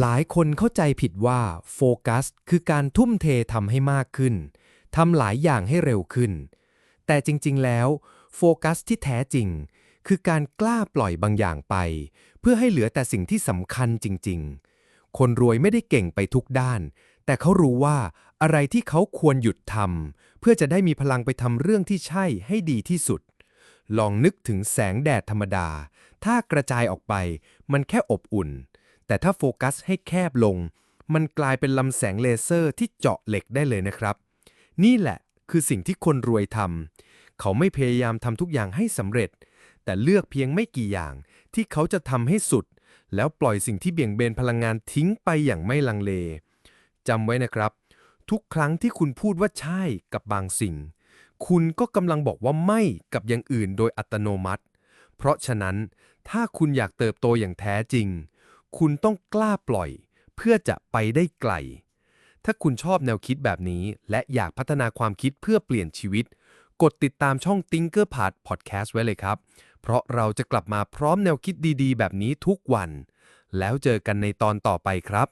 หลายคนเข้าใจผิดว่าโฟกัสคือการทุ่มเททำให้มากขึ้น ทำหลายอย่างให้เร็วขึ้น แต่จริงๆ แล้ว โฟกัสที่แท้จริง คือการกล้าปล่อยบางอย่างไป เพื่อให้เหลือแต่สิ่งที่สำคัญจริง ๆ คนรวยไม่ได้เก่งไปทุกด้าน แต่เขารู้ว่าอะไรที่เขาควรหยุดทำเพื่อจะได้มีพลังไปทำเรื่องที่ใช่ให้ดีที่สุด ลองนึกถึงแสงแดดธรรมดา ถ้ากระจายออกไป มันแค่อบอุ่น แต่ถ้าโฟกัสให้แคบลง มันกลายเป็นลำแสงเลเซอร์ที่เจาะเหล็กได้เลยนะครับ นี่แหละคือสิ่งที่คนรวยทำเขาไม่พยายามทำทุกอย่างให้สำเร็จ แต่เลือกเพียงไม่กี่อย่าง ที่เขาจะทำให้สุด แล้วปล่อยสิ่งที่เบี่ยงเบนพลังงานทิ้งไปอย่างไม่ลังเลจำไว้นะครับ ทุกครั้งที่คุณพูดว่าใช่กับบางสิ่ง คุณก็กำลังบอกว่าไม่กับอย่างอื่นโดยอัตโนมัติ เพราะฉะนั้นถ้าคุณอยากเติบโตอย่างแท้จริง คุณต้องกล้าปล่อย เพื่อจะไปได้ไกล ถ้าคุณชอบแนวคิดแบบนี้ และอยากพัฒนาความคิดเพื่อเปลี่ยนชีวิต กดติดตามช่อง Tinkerpad Podcast ไว้เลยครับ เพราะเราจะกลับมาพร้อมแนวคิดดีๆ แบบนี้ทุกวัน แล้วเจอกันในตอนต่อไปครับ